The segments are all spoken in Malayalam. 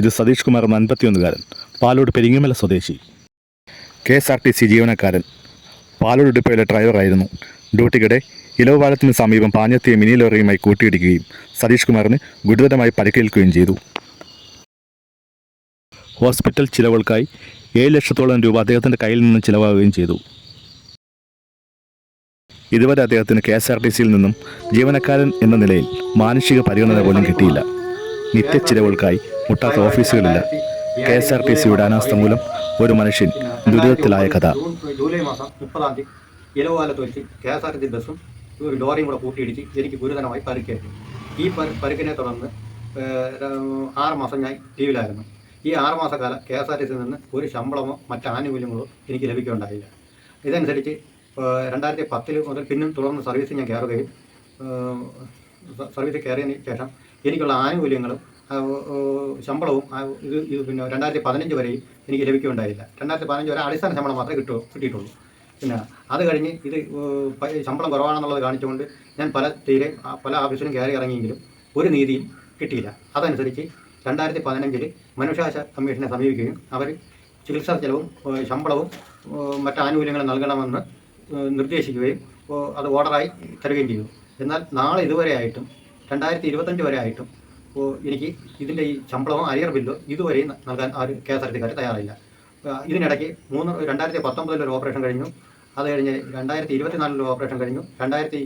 ഇത് സതീഷ് കുമാർ എന്ന അൻപത്തിയൊന്നുകാരൻ പാലോട് പെരിങ്ങമല സ്വദേശി. K S R T C ജീവനക്കാരൻ പാലോട് ഡിപ്പോയിലെ ഡ്രൈവറായിരുന്നു ഡ്യൂട്ടിക്കിടെ ഇലവുപാലത്തിന് സമീപം പാഞ്ഞെത്തിയ മിനി ലോറിയുമായി കൂട്ടിയിടിക്കുകയും സതീഷ് കുമാറിന് ഗുരുതരമായി പരിക്കേൽക്കുകയും ചെയ്തു. ഹോസ്പിറ്റൽ ചിലവുകൾക്കായി ഏഴ് ലക്ഷത്തോളം രൂപ അദ്ദേഹത്തിന്റെ കയ്യിൽ നിന്ന് ചിലവാകുകയും ചെയ്തു. ഇതുവരെ അദ്ദേഹത്തിന് കെ എസ് ആർ ടി സിയിൽ നിന്നും ജീവനക്കാരൻ എന്ന നിലയിൽ മാനുഷിക പരിഗണന പോലും കിട്ടിയില്ല. നിത്യ മുട്ടാത്ത ഓഫീസുകളില്ല. കെ എസ് ആർ ടി സിയുടെ അനാസ്ഥ മൂലം ഒരു മനുഷ്യൻ ദുരിതത്തിലായ കഥ. ജൂലൈ മാസം മുപ്പതാം തീയതി ഇലവാലത്ത് വെച്ച് K S R T C ബസ്സും ഒരു ലോറിയും കൂടെ കൂട്ടിയിടിച്ച് എനിക്ക് ഗുരുതരമായി പരുക്കേറ്റു ഈ പരു പരുക്കിനെ തുടർന്ന് ആറ് മാസം ഞാൻ ലീവിലായിരുന്നു ഈ ആറ് മാസക്കാലം കെ എസ് ആർ ടി സിയിൽ നിന്ന് ഒരു ശമ്പളമോ മറ്റ് ആനുകൂല്യങ്ങളോ എനിക്ക് ലഭിക്കുകയുണ്ടായില്ല ഇതനുസരിച്ച് രണ്ടായിരത്തി പത്തിൽ മുതൽ പിന്നും തുടർന്ന് സർവീസിൽ ഞാൻ കയറുകയും സർവീസ് കയറിയതിന് ശേഷം എനിക്കുള്ള ആനുകൂല്യങ്ങളും ശമ്പളവും ഇത് ഇത് പിന്നെ രണ്ടായിരത്തി പതിനഞ്ച് വരെയും എനിക്ക് ലഭിക്കുകയുണ്ടായില്ല. രണ്ടായിരത്തി പതിനഞ്ച് വരെ അടിസ്ഥാന ശമ്പളം മാത്രമേ കിട്ടൂ കിട്ടിയിട്ടുള്ളൂ. പിന്നെ അത് കഴിഞ്ഞ് ഇത് ശമ്പളം കുറവാണെന്നുള്ളത് കാണിച്ചുകൊണ്ട് ഞാൻ പല തീരെ പല ഓഫീസിലും കയറി ഇറങ്ങിയെങ്കിലും ഒരു നീതിയും കിട്ടിയില്ല. അതനുസരിച്ച് രണ്ടായിരത്തി പതിനഞ്ചിൽ മനുഷ്യാവകാശ കമ്മീഷനെ സമീപിക്കുകയും അവർ ചികിത്സാ ചെലവും ശമ്പളവും മറ്റ് ആനുകൂല്യങ്ങളും നൽകണമെന്ന് നിർദ്ദേശിക്കുകയും അത് ഓർഡറായി തരികയും ചെയ്തു. എന്നാൽ നാളെ ഇതുവരെ ആയിട്ടും രണ്ടായിരത്തി ഇരുപത്തഞ്ച് വരെ ആയിട്ടും എനിക്ക് ഇതിന്റെ ഈ ശമ്പളമോ അരിയർ ബില്ലോ ഇതുവരെയും നൽകാൻ ആ ഒരു കെ എസ് ആർ ടി സിക്കാർ തയ്യാറില്ല ഇതിനിടയ്ക്ക് മൂന്ന് രണ്ടായിരത്തി പത്തൊമ്പതിൽ ഒരു ഓപ്പറേഷൻ കഴിഞ്ഞു. അത് കഴിഞ്ഞ് രണ്ടായിരത്തി ഇരുപത്തിനാലിൽ ഓപ്പറേഷൻ കഴിഞ്ഞു. രണ്ടായിരത്തി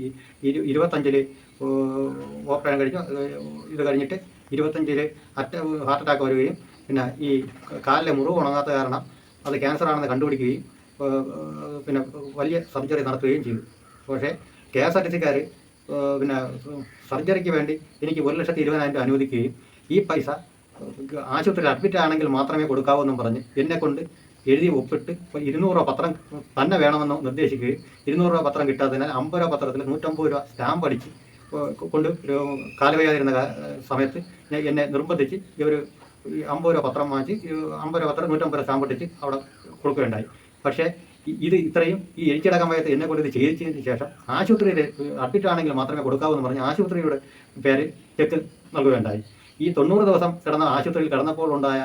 ഇരു ഇരുപത്തഞ്ചിൽ ഓപ്പറേഷൻ കഴിഞ്ഞു. ഇത് കഴിഞ്ഞിട്ട് ഇരുപത്തഞ്ചിൽ അറ്റ ഹാർട്ട് അറ്റാക്ക് വരികയും പിന്നെ ഈ കാലിലെ മുറിവ് ഉണങ്ങാത്ത കാരണം അത് ക്യാൻസർ ആണെന്ന് കണ്ടുപിടിക്കുകയും പിന്നെ വലിയ സർജറി നടത്തുകയും ചെയ്തു. പക്ഷേ കെ എസ് ആർ ടി സിക്കാർ പിന്നെ സർജറിക്ക് വേണ്ടി എനിക്ക് ഒരു ലക്ഷത്തി ഇരുപതിനായിരം രൂപ അനുവദിക്കുകയും ഈ പൈസ ആശുപത്രിയിൽ അഡ്മിറ്റ് ആണെങ്കിൽ മാത്രമേ കൊടുക്കാവൂ എന്നും പറഞ്ഞ് എന്നെ കൊണ്ട് എഴുതി ഒപ്പിട്ട് ഇരുന്നൂറ് രൂപ പത്രം തന്നെ വേണമെന്ന് നിർദ്ദേശിക്കുകയും ഇരുന്നൂറ് രൂപ പത്രം കിട്ടാത്തതിനാൽ അമ്പത് രൂപ പത്രത്തിൽ നൂറ്റമ്പത് രൂപ സ്റ്റാമ്പ് അടിച്ച് കൊണ്ട് കാലവയ്യാതിരുന്ന സമയത്ത് എന്നെ നിർബന്ധിച്ച് ഇവർ അമ്പത് രൂപ പത്രം വാങ്ങിച്ച് അമ്പത് രൂപ പത്രം നൂറ്റമ്പത് രൂപ സ്റ്റാമ്പ് അടിച്ച് അവിടെ കൊടുക്കുകയുണ്ടായി. പക്ഷേ ഇത് ഇത്രയും ഈ എരിച്ചടക്കം വയത്ത് എന്നെ കൊണ്ട് ഇത് ചെയ്യിച്ചതിന് ശേഷം ആശുപത്രിയിൽ അഡ്മിറ്റ് ആണെങ്കിൽ മാത്രമേ കൊടുക്കാവൂ എന്ന് പറഞ്ഞ് ആശുപത്രിയുടെ പേര് ചെക്ക് നൽകുകയുണ്ടായി. ഈ തൊണ്ണൂറ് ദിവസം കിടന്ന ആശുപത്രിയിൽ കിടന്നപ്പോൾ ഉണ്ടായ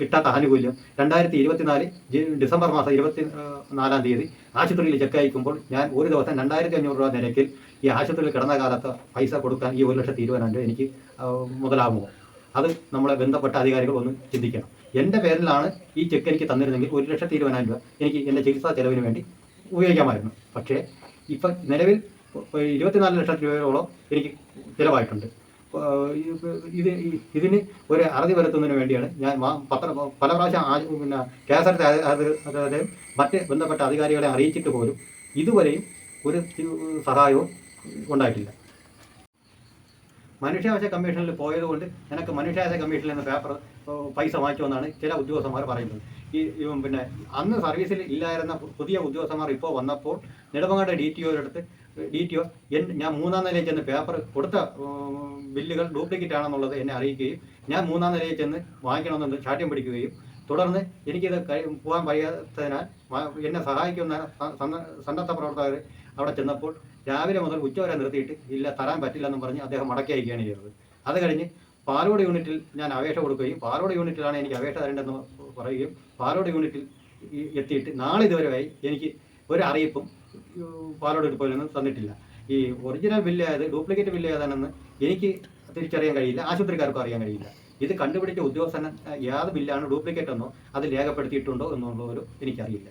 കിട്ടാത്ത ആനുകൂല്യം രണ്ടായിരത്തി ഇരുപത്തിനാല് ഡിസംബർ മാസം ഇരുപത്തി നാലാം തീയതി ആശുപത്രിയിൽ ചെക്ക് അയക്കുമ്പോൾ ഞാൻ ഒരു ദിവസം രണ്ടായിരത്തി അഞ്ഞൂറ് രൂപ നിരക്കിൽ ഈ ആശുപത്രിയിൽ കിടന്ന കാലത്ത് പൈസ കൊടുക്കാൻ ഈ ഒരു ലക്ഷത്തി ഇരുപതിനായിരം രൂപ എനിക്ക് മുതലാകുമോ? അത് നമ്മളെ ബന്ധപ്പെട്ട അധികാരികൾ ഒന്ന് ചിന്തിക്കണം. എന്റെ പേരിലാണ് ഈ ചെക്ക് എനിക്ക് തന്നിരുന്നെങ്കിൽ ഒരു ലക്ഷത്തി ഇരുപതിനായിരം രൂപ എനിക്ക് എന്റെ ചികിത്സാ ചെലവിന് വേണ്ടി ഉപയോഗിക്കാമായിരുന്നു. പക്ഷേ ഇപ്പം നിലവിൽ ഇരുപത്തിനാല് ലക്ഷം രൂപയോളം എനിക്ക് ചിലവായിട്ടുണ്ട്. ഇത് ഇതിന് ഒരു അറുതി വരുത്തുന്നതിന് വേണ്ടിയാണ് ഞാൻ പത്ര പല പ്രാവശ്യം പിന്നെ കെ അതായത് മറ്റ് ബന്ധപ്പെട്ട അധികാരികളെ അറിയിച്ചിട്ട് പോലും ഇതുവരെയും ഒരു സഹായവും ഉണ്ടായിട്ടില്ല. മനുഷ്യാവകാശ കമ്മീഷനിൽ പോയതുകൊണ്ട് എനിക്ക് മനുഷ്യാവകാശ കമ്മീഷനിൽ നിന്ന് പേപ്പർ പൈസ വാങ്ങിച്ചുവെന്നാണ് ചില ഉദ്യോഗസ്ഥന്മാർ പറയുന്നത്. ഈ പിന്നെ അന്ന് സർവീസിൽ ഇല്ലായിരുന്ന പുതിയ ഉദ്യോഗസ്ഥന്മാർ ഇപ്പോൾ വന്നപ്പോൾ നെടുമങ്ങാട് ഡി ടി ഒരിടത്ത് ഡി ടി ഒ എൻ ഞാൻ മൂന്നാം നിലയിൽ ചെന്ന് പേപ്പർ കൊടുത്ത ബില്ലുകൾ ഡ്യൂപ്ലിക്കേറ്റ് ആണെന്നുള്ളത് എന്നെ അറിയിക്കുകയും ഞാൻ മൂന്നാം നിലയിൽ ചെന്ന് വാങ്ങിക്കണമെന്ന് ചാട്ടം പിടിക്കുകയും തുടർന്ന് എനിക്കിത് കഴി- പോകാൻ കഴിയാത്തതിനാൽ എന്നെ സഹായിക്കുന്ന സന്നദ്ധ പ്രവർത്തകർ അവിടെ ചെന്നപ്പോൾ രാവിലെ മുതൽ ഉച്ച വരെ നിർത്തിയിട്ട് ഇല്ല തരാൻ പറ്റില്ലെന്നും പറഞ്ഞ് അദ്ദേഹം മടക്കി അയക്കുകയാണ് ചെയ്തത്. അത് കഴിഞ്ഞ് പാലോട് യൂണിറ്റിൽ ഞാൻ അപേക്ഷ കൊടുക്കുകയും പാലോട് യൂണിറ്റിലാണ് എനിക്ക് അപേക്ഷ തരേണ്ടതെന്ന് പറയുകയും പാലോട് യൂണിറ്റിൽ എത്തിയിട്ട് നാളെ ഇതുവരെയായി എനിക്ക് ഒരു അറിയിപ്പും പാലോട് ഡിപ്പോയിൽ തന്നിട്ടില്ല. ഈ ഒറിജിനൽ ബില്ല് ഏത് ഡ്യൂപ്ലിക്കേറ്റ് ബില്ല് ഏതാണെന്ന് എനിക്ക് തിരിച്ചറിയാൻ കഴിയില്ല ആശുപത്രിക്കാർക്കും അറിയാൻ കഴിയില്ല. ഇത് കണ്ടുപിടിച്ച ഉദ്യോഗസ്ഥൻ ഏത് ബില്ലാണ് ഡ്യൂപ്ലിക്കേറ്റ് എന്നോ അത് രേഖപ്പെടുത്തിയിട്ടുണ്ടോ എന്നുള്ളൊരു എനിക്കറിയില്ല.